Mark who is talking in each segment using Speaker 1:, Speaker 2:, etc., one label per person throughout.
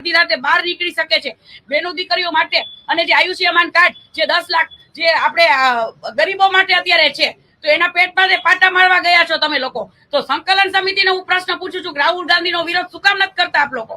Speaker 1: અડધી રાતે બહાર નીકળી શકે છે. બેનો દીકરીઓ માટે અને જે આયુષ્યમાન કાર્ડ, જે દસ લાખ, જે આપણે ગરીબો માટે અત્યારે છે, તો એના પેટ જે પાટા મારવા ગયા છો તમે લોકો. તો સંકલન સમિતિને હું પ્રશ્ન પૂછું છું રાહુલ ગાંધીનો વિરોધ શું કામ નથી કરતા આપ લોકો?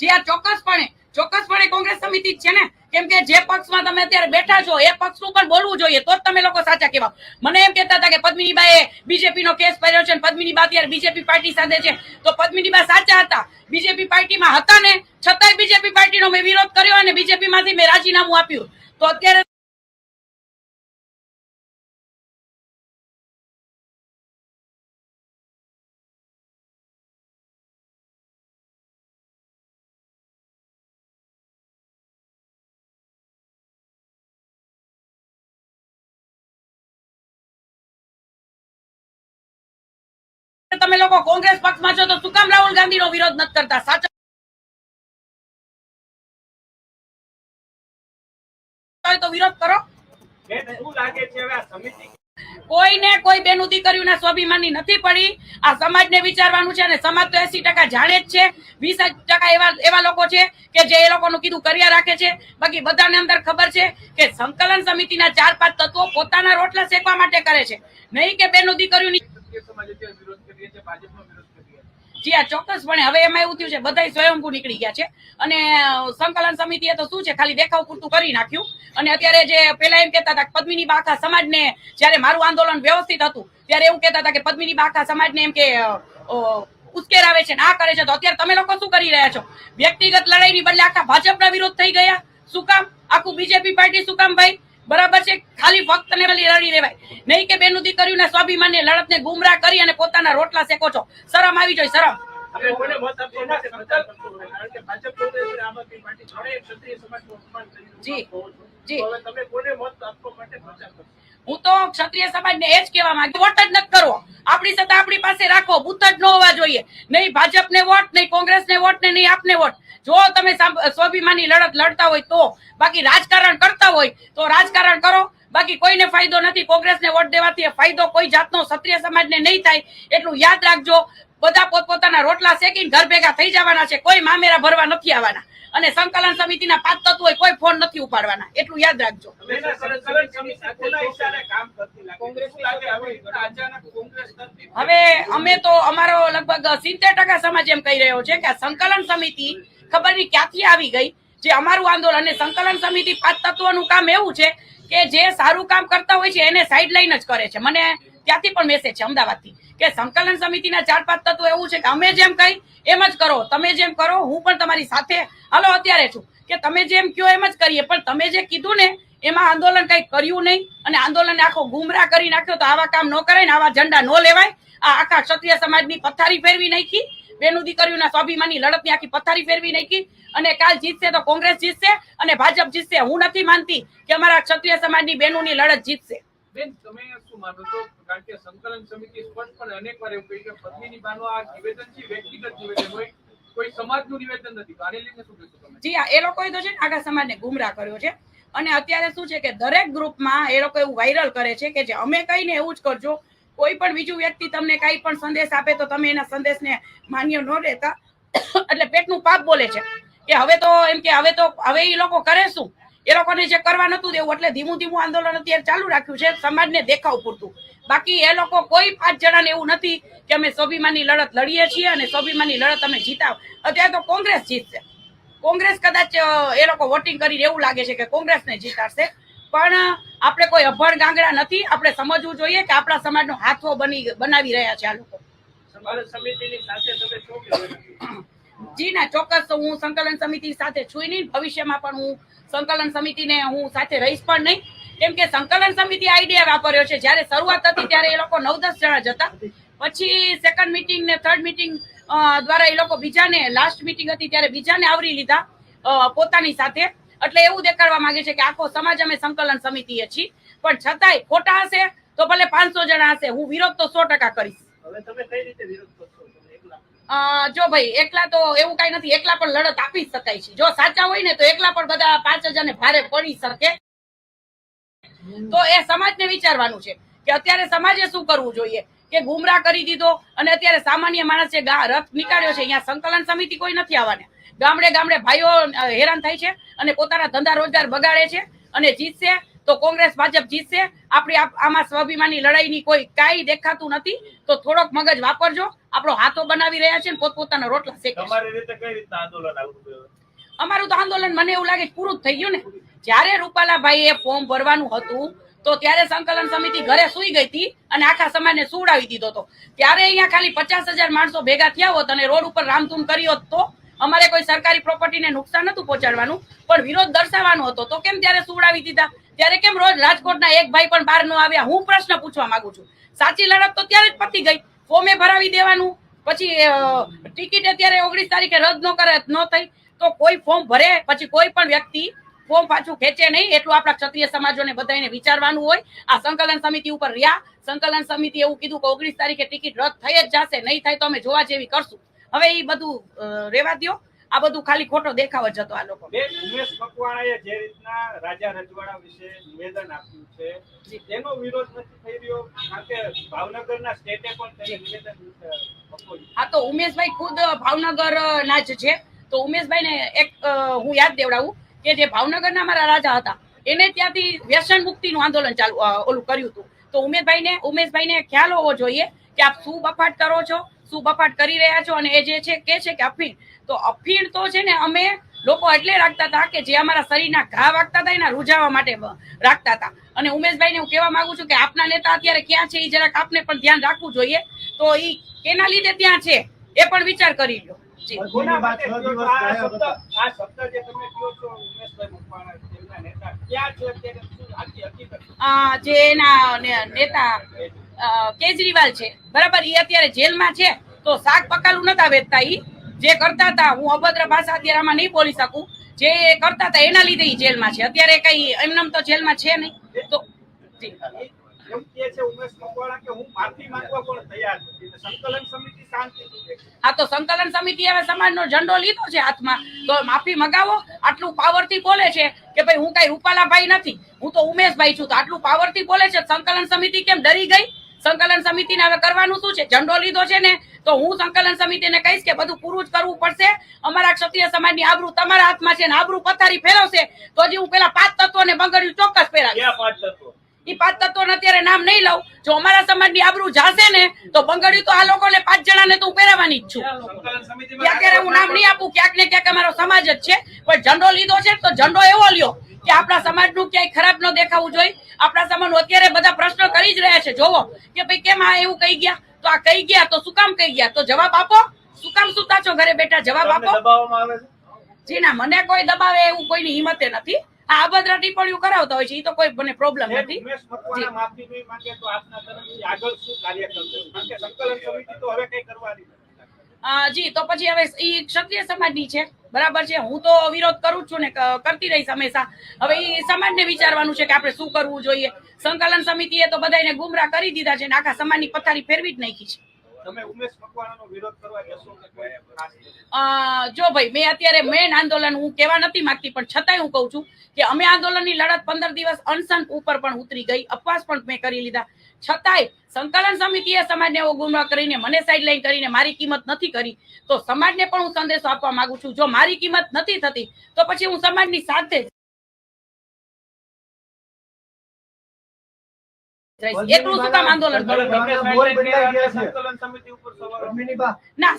Speaker 1: જે આ ચોક્કસપણે ચોક્કસપણે કોંગ્રેસ સમિતિ છે ને? કેમ કે જે પક્ષમાં તમે અત્યારે બેઠા છો, એ પક્ષનું પણ બોલવું જોઈએ, તો જ તમે લોકો સાચા કહેવા મને એમ કહેતા હતા કે પદ્મિનીબાએ બીજેપી નો કેસ કર્યો છે પદ્મિનીબા અત્યારે બીજેપી પાર્ટી સાથે છે. તો પદ્મિનીબા સાચા હતા. બીજેપી પાર્ટીમાં હતા ને, છતાંય બીજેપી પાર્ટીનો મેં વિરોધ કર્યો અને બીજેપી માંથી મેં રાજીનામું આપ્યું. તો અત્યારે તમે લોકો કોંગ્રેસ પક્ષમાં છો તો શું કામ રાહુલ ગાંધીનો વિરોધ નથી કરતા? સાચા સમાજ તો એસી ટકા જાણે જ છે. વીસ ટકા એવા એવા લોકો છે કે જે એ લોકોનું કીધું કર્યા રાખે છે. બાકી બધાને અંદર ખબર છે કે સંકલન સમિતિના ચાર પાંચ તત્વો પોતાના રોટલા શેકવા માટે કરે છે. નહીં કે બેનું દીકરીઓની જી, આ ચોક્કસપણે. હવે એમાં એવું થયું છે બધા સ્વયંભૂ નીકળી ગયા છે. અને સંકલન સમિતિએ તો શું છે, ખાલી દેખાવ પૂરતું કરી નાખ્યું. અને અત્યારે જે પેલા એમ કહેતા હતા પદ્મિની બાખા સમાજને જ્યારે મારું આંદોલન વ્યવસ્થિત હતું, ત્યારે એવું કહેતા હતા કે પદ્મિની બાખા સમાજને એમ કે ઉશ્કેરાવે છે આ કરે છે. તો અત્યારે તમે લોકો શું કરી રહ્યા છો? વ્યક્તિગત લડાઈની બદલે આખા ભાજપના વિરોધ થઈ ગયા? શું કામ? આખું બીજેપી પાર્ટી શું કામ ભાઈ? બરાબર છે? ખાલી ફક્ત ને ખાલી લડી લેવાય નહીં કે બેનું ને સ્વાભિમાનને નળકને ગુમરાહ કરી અને પોતાના રોટલા શેકો છો. શરમ આવી જોઈએ શરમ. જી. જી.
Speaker 2: તમે કોને મત આપવા માટે પ્રચાર કરશો?
Speaker 1: હું તો ક્ષત્રિય સમાજને એ જ કહેવા માંગુ વોટ જ નથી કરવો. આપણી સત્તા આપણી પાસે રાખો. બુત જ ન હોવા જોઈએ. નહીં ભાજપને વોટ, નહીં કોંગ્રેસને વોટ, ને નહીં આપને વોટ. જો તમે સ્વાભિમાની લડત લડતા હોય તો, બાકી રાજકારણ કરતા હોય તો રાજકારણ કરો. બાકી કોઈને ફાયદો નથી. કોંગ્રેસને વોટ દેવાથી ફાયદો કોઈ જાતનો ક્ષત્રિય સમાજને નહીં થાય. એટલું યાદ રાખજો. બધા પોતપોતાના રોટલા શેકીને ઘર ભેગા થઈ જવાના છે. કોઈ મામેરા ભરવા નથી આવવાના. અને સંકલન સમિતિના પાંચ તત્વો કોઈ ફોન નથી ઉપાડવાના. એટલું યાદ રાખજો.
Speaker 2: હવે
Speaker 1: અમે તો અમારો લગભગ સિત્તેર ટકા સમાજ એમ કહી રહ્યો છે કે સંકલન સમિતિ ખબર નહીં ક્યાંથી આવી ગઈ જે અમારું આંદોલન અને સંકલન સમિતિ પાંચ તત્વોનું કામ એવું છે કે જે સારું કામ કરતા હોય છે એને સાઈડ લાઈન જ કરે છે. મને ત્યાંથી પણ મેસેજ છે, અમદાવાદથી. કે સંકલન સમિતિના ચાર પાંચ તત્વો એવું છે કે અમે જેમ કહી એમ જ કરો, તમે જેમ કરો, હું પણ તમારી સાથે, હાલો, અત્યારે છું. કે તમે જેમ કયો એમ જ કરીએ, પણ તમે જે કીધું ને, એમાં આંદોલન કઈ કર્યું નહીં અને આંદોલનને આખો ગુમરાહ કરી નાખ્યો તો આવા કામ ન કરાય ને, આવા ઝંડા ન લેવાય. આ આખા ક્ષત્રિય સમાજની પથારી ફેરવી નાખી. બેનું દીકરીઓના સ્વાભિમાની લડતની આખી પથારી ફેરવી નાખી. અને કાલ જીતશે તો કોંગ્રેસ જીતશે અને ભાજપ જીતશે. હું નથી માનતી કે અમારા ક્ષત્રિય સમાજની બેનોની લડત જીતશે.
Speaker 2: બેન, તમે શું માનો છો? કારણ કે સંકલન સમિતિ સ્પષ્ટપણે અનેક વાર એવું કહ્યું કે પદ્મિની બાનો આ નિવેદન છે, વ્યક્તિગત નિવેદન હોય, કોઈ સમાજનું નિવેદન નથી. આને લઈને શું કહેશો તમે?
Speaker 1: જી એ લોકોએ તો છે ને આખા સમાજને ગુમરાહ કર્યો છે. અને અત્યારે શું છે કે દરેક ગ્રુપમાં એ લોકો એવું વાયરલ કરે છે કે જે અમે કહીને એવું જ કરજો. કોઈ પણ બીજું વ્યક્તિ તમને કઈ પણ સંદેશ આપે તો તમે એના સંદેશને માન્ય ન લેતા. એટલે પેટનું પાપ બોલે છે. કે હવે તો એમ કે હવે તો, હવે એ લોકો કરે શું? એ લોકોને જે કરવા નતું દેવું એટલે ધીમું ધીમું આંદોલન અત્યારે ચાલુ રાખ્યું છે, સમાજને દેખાવ પૂરતું બાકી એ લોકો કોઈ પાંચ જણાને એવું નથી કે અમે સ્વાભિમાની લડત લડીએ છીએ અને સ્વાભિમાની લડત અમે જીતાવ. અત્યારે તો કોંગ્રેસ જીતશે. કોંગ્રેસ કદાચ એ લોકો વોટિંગ કરીને એવું લાગે છે કે કોંગ્રેસને જીતાડશે. પણ આપણે કોઈ અભણ ગાંગડા નથી, આપણે સમજવું જોઈએ કે આપણા સમાજનો હાથો બની, બનાવી રહ્યા છે આ લોકો.
Speaker 2: સમિતિની સાથે તમે
Speaker 1: જી ના ચોક્કસ હું સંકલન સમિતિ સાથે છું નહીં. ભવિષ્યમાં પણ હું સંકલન સમિતિને હું સાથે રહીશ પણ નહીં. કેમ કે સંકલન સમિતિ આઈડિયા વાપર્યો છે. જ્યારે શરૂઆત હતી ત્યારે એ લોકો નવ દસ જણા જ હતા. પછી સેકન્ડ મિટિંગ ને થર્ડ મિટિંગ દ્વારા એ લોકો બીજાને લાસ્ટ મીટિંગ હતી ત્યારે બીજાને આવરી લીધા પોતાની સાથે. એટલે એવું દેખાડવા માંગે છે કે આખો સમાજ અમે સંકલન સમિતિએ છીએ. પણ છતાંય ખોટા હશે તો ભલે પાંચસો જણા હશે. હું વિરોધ તો સો ટકા કરીશ.
Speaker 2: તમે કઈ રીતે વિરોધ કરશો તમે એકલા
Speaker 1: અ, જો ભાઈ, એકલા તો એવું કઈ નથી, એકલા પણ લડત આપી શકાય છે. જો સાચા હોય ને, તો એકલા પણ બધા પાંચ હજાર ને ભારે પડી શકે. તો એ સમાજને વિચારવાનું છે કે અત્યારે સમાજે શું કરવું જોઈએ? કે ગુમરાહ કરી દીધો અને અત્યારે સામાન્ય માણસે રથ નીકાળ્યો છે. અહીંયા સંકલન સમિતિ કોઈ નથી આવવાના. ગામડે ગામડે ભાઈઓ હેરાન થાય છે અને પોતાના ધંધા રોજગાર બગાડે છે અને જીતશે તો કોંગ્રેસ ભાજપ જીતશે. આપણી આમાં સ્વાભિમાની લડાઈની કોઈ કાંઈ દેખાતું નથી. તો થોડોક મગજ વાપરજો. આપણો હાથો બનાવી રહ્યા છે પોતપોતાના રોટલા શેકે? અમારું તો આંદોલન મને એવું લાગે પૂરું થઈ ગયું ને. જ્યારે રૂપાલાભાઈએ ફોર્મ ભરવાનું હતું તો ત્યારે સંકલન સમિતિ ઘરે સુઈ ગઈ હતી અને આખા સમાજને સુવડાવી દીધો હતો. ત્યારે અહીંયા ખાલી પચાસ હજાર માણસો ભેગા થયા હોત અને રોડ ઉપર રામધૂમ કરી હોત તો અમારે કોઈ સરકારી પ્રોપર્ટીને નુકસાન નતું પહોંચાડવાનું. પણ વિરોધ દર્શાવવાનો હતો. તો કેમ ત્યારે સુવડાવી દીધા? ત્યારે કેમ રોજ રાજકોટના એક ભાઈ પણ બહાર ન આવ્યા? હું પ્રશ્ન પૂછવા માંગુ છું. સાચી લડત તો ત્યારે જ પતી ગઈ. ફોર્મે ભરાવી દેવાનું. પછી ટિકિટ અત્યારે ઓગણીસ તારીખે રદ ન કરે, ન થઈ, તો કોઈ ફોર્મ ભરે. પછી કોઈ પણ વ્યક્તિ ફોર્મ પાછું ખેંચે નહીં. એટલું આપણા ક્ષત્રિય સમાજોને બધાને વિચારવાનું હોય. આ સંકલન સમિતિ ઉપર રહ્યા. સંકલન સમિતિ એવું કીધું કે ઓગણીસ તારીખે ટિકિટ રદ થઈ જ જશે, નહીં થાય તો અમે જોવા જેવી કરશું. હવે એ બધું રેવા દો આ બધું ખાલી ખોટો દેખાવ જ હતો આ લોકો
Speaker 3: ઉમેશ મકવાણાએ જે રીતના રાજા રજવાડા વિશે નિવેદન આપ્યું છે તેનો વિરોધ નથી થઈ રહ્યો કારણ કે ભાવનગરના સ્ટેટે પણ તેને નિવેદન
Speaker 1: હા તો ઉમેશભાઈ ખુદ ભાવનગર ના જ છે. તો ઉમેશભાઈને એક હું યાદ દેવડાવું કે જે ભાવનગરના મારા રાજા હતા એને ત્યાંથી વ્યસન મુક્તિનું આંદોલન ચાલુ ઓલું કર્યું હતું. તો ઉમેશભાઈને ઉમેશભાઈને ખ્યાલ હોવો જોઈએ કે આપ શું બફાટ કરો છો શું બફાટ કરી રહ્યા છો અને એ જે છે કે છે કે અફીણ. તો અફીણ તો છે ને અમે લોકો એટલે રાખતા હતા કે જે અમારા શરીરના ઘા વાગતા હતા એના રૂઝાવા માટે રાખતા હતા. અને ઉમેશભાઈને હું કહેવા માંગુ છું કે આપના નેતા અત્યારે ક્યાં છે એ જરાક આપને પણ ધ્યાન રાખવું જોઈએ. તો એ કેના લીધે ત્યાં છે? એ પણ વિચાર કરી લો. જી. એના નેતા કેજરીવાલ છે. બરાબર એ અત્યારે જેલમાં છે. તો શાક પકાલું નતા વેચતા ઈ. જે કરતા હતા હું અભદ્ર ભાષા અત્યારે આમાં નહીં બોલી શકું. જે કરતા હતા એના લીધે ઈ જેલમાં છે. અત્યારે કઈ એમનામ તો જેલમાં છે નહીં. તો.
Speaker 3: હા
Speaker 1: તો સંકલન સમિતિ હવે સમાજનો ઝંડો લીધો છે હાથમાં. તો માફી મગાવો. આટલું પાવરથી બોલે છે કે ભાઈ હું કઈ રૂપાલાભાઈ નથી. હું તો ઉમેશભાઈ છું. તો આટલું પાવરથી બોલે છે. સંકલન સમિતિ કેમ ડરી ગઈ? સંકલન સમિતિને હવે કરવાનું શું છે? ઝંડો લીધો છે ને તો હું સંકલન સમિતિને કહીશ કે બધું પૂરું જ કરવું પડશે. અમારા ક્ષત્રિય સમાજની આબરૂ તમારા હાથમાં છે ને આબરૂ પથારી ફેરવશે. તો હજી હું પેલા પાંચ તત્વોને બંગડ્યું ચોક્કસ પહેરાવીશ
Speaker 3: એ પાંચ તત્વો?
Speaker 1: ઈ તત્વોને અત્યારે નામ નહીં લઉં. જો અમારા સમાજની આબરૂ જાશે ને તો બંગડ્યું તો આ લોકોને પાંચ જણાને તો હું પહેરાવાની જ છું.
Speaker 3: સંકલન
Speaker 1: કે
Speaker 3: સમિતિમાં
Speaker 1: અત્યારે હું નામ નહીં આપું ક્યાંક ને ક્યાંક અમારો સમાજ જ છે. પણ ઝંડો લીધો છે તો ઝંડો એવો લ્યો. કે આપણા સમાજનું ક્યાંય ખરાબ ન દેખાવું જોઈએ. આપણા સમાજનું અત્યારે બધા પ્રશ્ન કરી જ રહ્યા છે. જોવો કે ભાઈ કેમ આ એવું કહી ગયા? તો આ કહી ગયા તો શું કામ કહી ગયા? તો જવાબ આપો. શું કામ સુતા છો ઘરે બેઠા? જવાબ આપો. જી ના મને કોઈ દબાવે એવું કોઈની હિંમતે નથી. આ અભદ્ર ટિપ્પણીઓ કરાવતા હોય છે એ તો કોઈ મને પ્રોબ્લેમ નથી.
Speaker 3: આગળ શું કાર્ય કરશે? સંકલન સમિતિ તો હવે કઈ કરવાની
Speaker 1: જી, તો પછી હવે એ ક્ષત્રિય સમાજની છે. બરાબર છે? હું તો વિરોધ કરું છું ને કરતી રહીશ હંમેશા. હવે એ સમાજને વિચારવાનું છે કે આપણે શું કરવું જોઈએ? સંકલન સમિતિએ તો બધાને ગુમરાહ કરી દીધા છે ને, આખા સમાજની પથારી ફેરવી જ નાખી છે. જો ભાઈ, મેં અત્યારે મેન આંદોલન હું કહેવા નથી માંગતી, પણ છતાંય હું કહું છું કે અમે આંદોલનની લડત પંદર દિવસ અનશન ઉપર પણ ઉતરી ગઈ, અપવાસ પણ મેં કરી લીધા. છતાંય સંકલન સમિતિએ સમાજને એવો ગુમરાહ કરીને મને સાઈડલાઈન કરીને મારી કિંમત નથી કરી, તો સમાજને પણ હું સંદેશો આપવા માંગુ છું. જો મારી કિંમત નથી થતી, તો પછી હું સમાજની સાથે
Speaker 3: સંકલન સમિતિ ઉપર સવાલ
Speaker 4: પદ્મિની બા,
Speaker 1: ના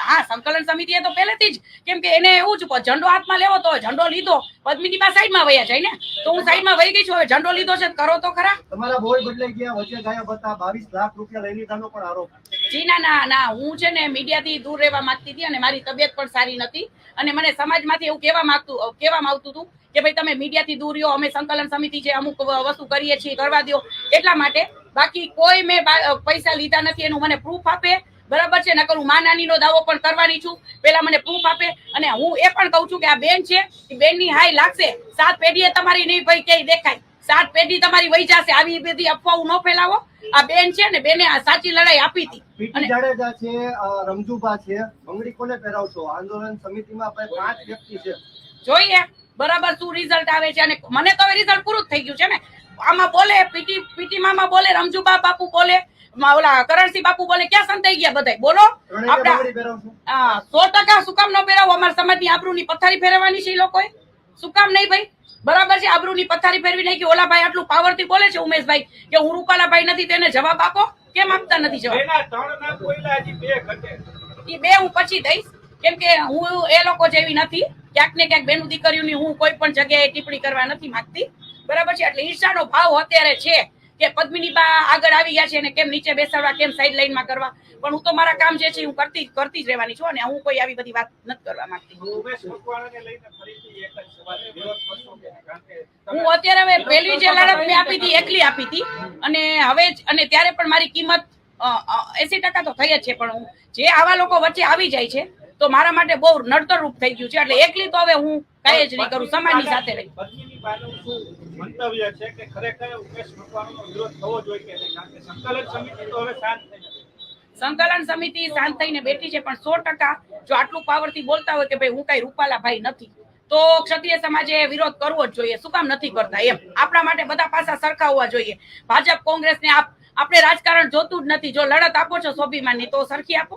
Speaker 1: હા સંકલન સમિતિએ તો પહેલેથી જ કેમ કે એને એવું જ ઝંડો હાથમાં લેવો તો ઝંડો લીધો પદ્મિની બા સાઈડમાં વયા જાય ને. તો હું સાઈડમાં વહી ગઈ છું હવે ઝંડો લીધો છે કરો તો ખરા.
Speaker 4: તમારા બોલ બદલાઈ ગયા વચ્ચે ગાયબ હતા બાવીસ લાખ રૂપિયા લઈ લીધાનો પણ આરોપ.
Speaker 1: જી ના ના ના હું છે ને મીડિયાથી દૂર રહેવા માંગતી હતી અને મારી તબિયત પણ સારી નથી. અને મને સમાજમાંથી એવું કહેવા માંગતું કહેવામાં આવતું હતું કે ભાઈ તમે મીડિયાથી દૂર રહ્યો અમે સંકલન સમિતિ છે અમુક વસ્તુ કરીએ છીએ કરવા દો. એટલા માટે બાકી કોઈ મેં પૈસા લીધા નથી એનું મને પ્રૂફ આપે. બરાબર છે? નકર હું મા નાનીનો દાવો પણ કરવાની છું. પેલા મને પ્રૂફ આપે. અને હું એ પણ કહું છું કે આ બેન છે એ બેનની હાઈ લાગશે. સાત પેઢીએ તમારી નહીં ભાઈ ક્યાંય દેખાય. સાત પેઢી તમારી વહી જશે. આવી બધી અફવાઓ ન ફેલાવો. આ બેન છે ને બેને આ સાચી લડાઈ આપી હતી.
Speaker 4: પીટી જાડેજા છે અ, છે બંગડી કોને પહેરાવશો? આંદોલન સમિતિમાં પાંચ વ્યક્તિ છે.
Speaker 1: જોઈએ. બરાબર શું રિઝલ્ટ આવે છે અને મને તો હવે રિઝલ્ટ પૂરું થઈ ગયું છે ને. આમાં બોલે પીટી પીટી મામા બોલે રમજુબા બાપુ બોલે માં ઓલા કરણસિંહ બાપુ બોલે ક્યાં સંતાઈ ગયા બધા બોલો. આપડા સો ટકા શું કામ ન પહેરાવો અમારા આબરૂ ની પથારી ફેરવવાની છે એ લોકોએ. શું કામ નહીં ભાઈ. બરાબર છે આબરૂની પથારી ફેરવી નાખી. ઓલા ભાઈ આટલું પાવરથી બોલે છે ઉમેશભાઈ કે હું રૂપાલાભાઈ નથી તેને જવાબ આપો. કેમ આપતા નથી જવાબ? એ બે હું પછી દઈશ. કેમ કે હું એ લોકો જેવી નથી. ક્યાંક ને ક્યાંક બેનું દીકરીઓની હું કોઈ પણ જગ્યાએ ટિપ્પણી કરવા નથી માંગતી. બરાબર છે? એટલે ઈર્ષાનો ભાવ અત્યારે છે કે પદ્મિની બા આગળ આવી ગયા છે અને કેમ નીચે બેસાડવા કેમ સાઈડ લાઈનમાં કરવા. પણ હું તો મારા કામ જે છે હું કરતી કરતી જ રહેવાની છું અને હું કોઈ આવી બધી વાત નથી કરવા માંગતી. હું અત્યારે હવે પહેલી જે લડત મેં આપી હતી એકલી આપી હતી. અને હવે અને ત્યારે પણ મારી કિંમત એસી ટકા તો થઈ જ છે પણ હું જે આવા લોકો વચ્ચે આવી જાય છે તો મારા માટે બહુ નડતર રૂપ થઈ ગયું છે. એટલે એકલી તો હવે હું કઈ જ નહીં કરું સમાજની સાથે રહી.
Speaker 3: પદ્મિની બાનું શું મંતવ્ય છે કે ખરેખર ઉમેશ મકવાણાનો વિરોધ થવો જોઈએ કારણ કે સંકલન સમિતિ તો હવે શાંત થઈ
Speaker 1: સંકલન સમિતિ શાંત થઈને બેઠી છે પણ સો ટકા જો આટલું પાવરથી બોલતા હોય કે ભાઈ હું કઈ રૂપાલા ભાઈ નથી તો ક્ષત્રિય સમાજે વિરોધ કરવો જ જોઈએ. શું કામ નથી કરતા એમ? આપણા માટે બધા પાસા સરખા હોવા જોઈએ. ભાજપ કોંગ્રેસ ને આપ આપણે રાજકારણ જોતું જ નથી. જો લડત આપો છો સ્વાભિમાનની તો સરખી આપો.